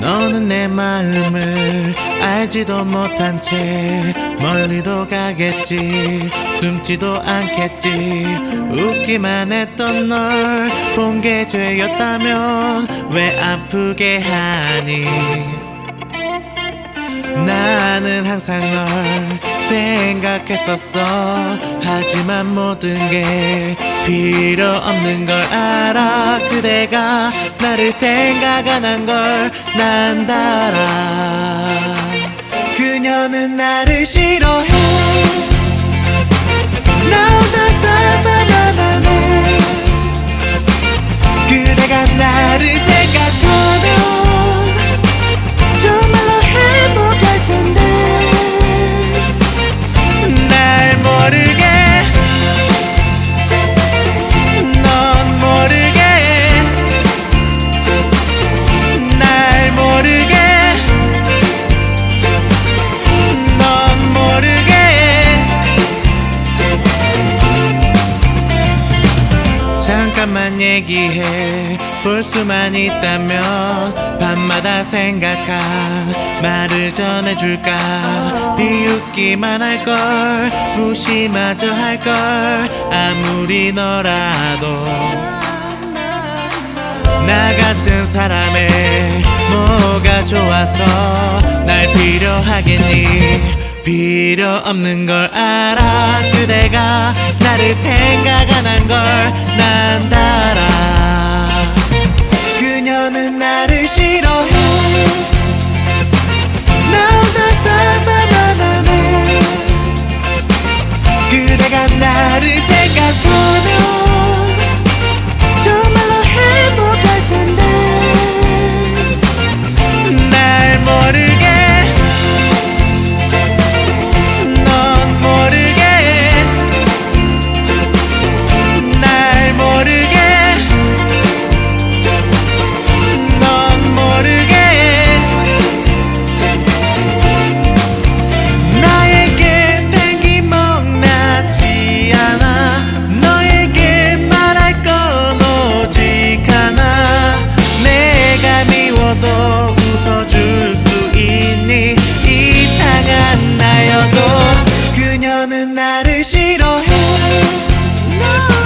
너는 내 마음을 알지도 못한 채 멀리도 가겠지 숨지도 않겠지. 웃기만 했던 널 본 게 죄였다면 왜 아프게 하니? 나는 항상 널 생각했었어. 하지만 모든 게 필요 없는 걸 알아. 그대가 나를 생각 안 한 걸 난 달아. 그녀는 나를 싫어해. 나 혼자 살살만 하네 그대가 나를 생각하 잠깐만 얘기해. 볼 수만 있다면 밤마다 생각한 말을 전해줄까? 비웃기만 할 걸 무시마저 할 걸. 아무리 너라도 나 같은 사람의 뭐가 좋아서 날 필요하겠니 필요 없는 걸 알아. 그대가 나를 생각 안 한 걸난달 그녀는 나를 싫어해. 나